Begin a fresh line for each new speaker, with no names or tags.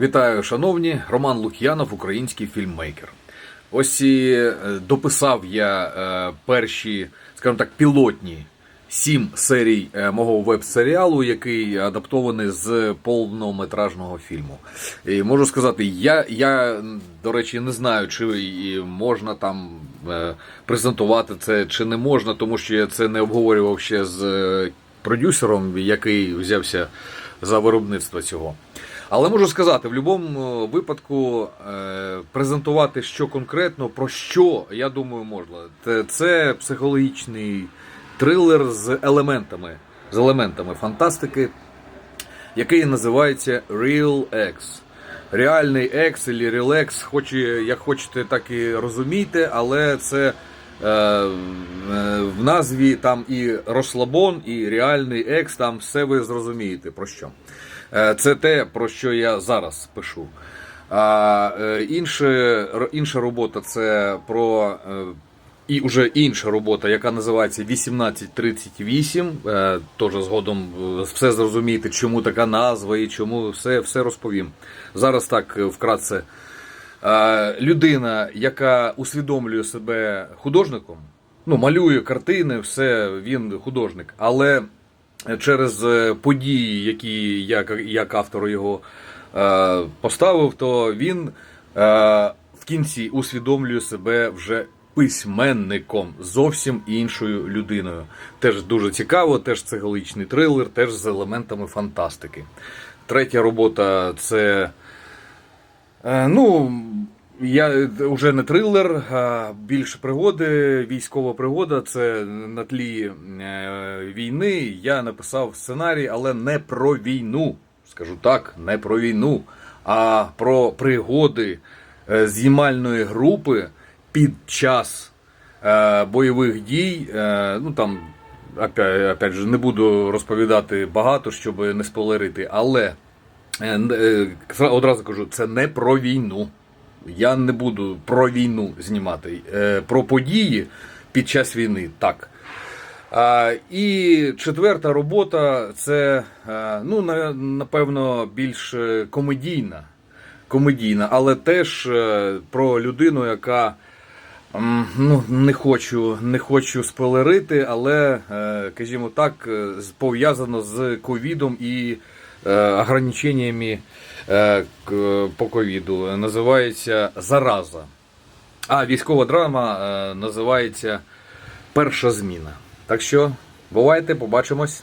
Вітаю, шановні! Роман Лук'янов, український фільммейкер. Ось і е, дописав я е, перші, скажімо так, пілотні сім серій е, мого веб-серіалу, який адаптований з повнометражного фільму. І можу сказати, я, я до речі, не знаю, чи можна там презентувати це, чи не можна, тому що я це не обговорював ще з продюсером, який взявся за виробництво цього. Але можу сказати, в будь-якому випадку е, презентувати що конкретно, про що, я думаю, можна. Це, психологічний трилер з елементами, з елементами фантастики, який називається Real X. Реальний X або Relax, хоч як хочете, так і розумійте, але це е, е, в назві там і розслабон, і реальний X, там все ви зрозумієте про що. Е, Це те, про що я зараз пишу. А е, інше, інша робота це про. е, І вже інша робота, яка називається 1838. Е, Теж згодом все зрозумієте, чому така назва і чому все, все розповім. Зараз так вкратце. Людина, яка усвідомлює себе художником, ну, малює картини, все, він художник. Але через е, події, які я як- автор його е, поставив, то він е, в кінці усвідомлює себе вже письменником, зовсім іншою людиною. Теж дуже цікаво, теж психологічний трилер, теж з елементами фантастики. Третя робота це. Е, Ну, я вже не трилер, а більше пригоди, військова пригода. Це на тлі е, війни. Я написав сценарій, але не про війну. Скажу так, не про війну, а про пригоди е, знімальної групи під час е, бойових дій. Е, ну там, опять, же, не буду розповідати багато, щоб не спойлерити, але. Е, е, Одразу кажу, це не про війну. Я не буду про війну знімати. Е, Про події під час війни так. І четверта робота це, е, ну, напевно, більш е, комедійна. комедійна, але теж про людину, яка Ну, не хочу, не хочу спойлерити, але, кажімо так, пов'язано з ковідом і ограниченнями по ковіду. Називається Зараза. А військова драма е, називається Перша зміна. Так що, бувайте, побачимось.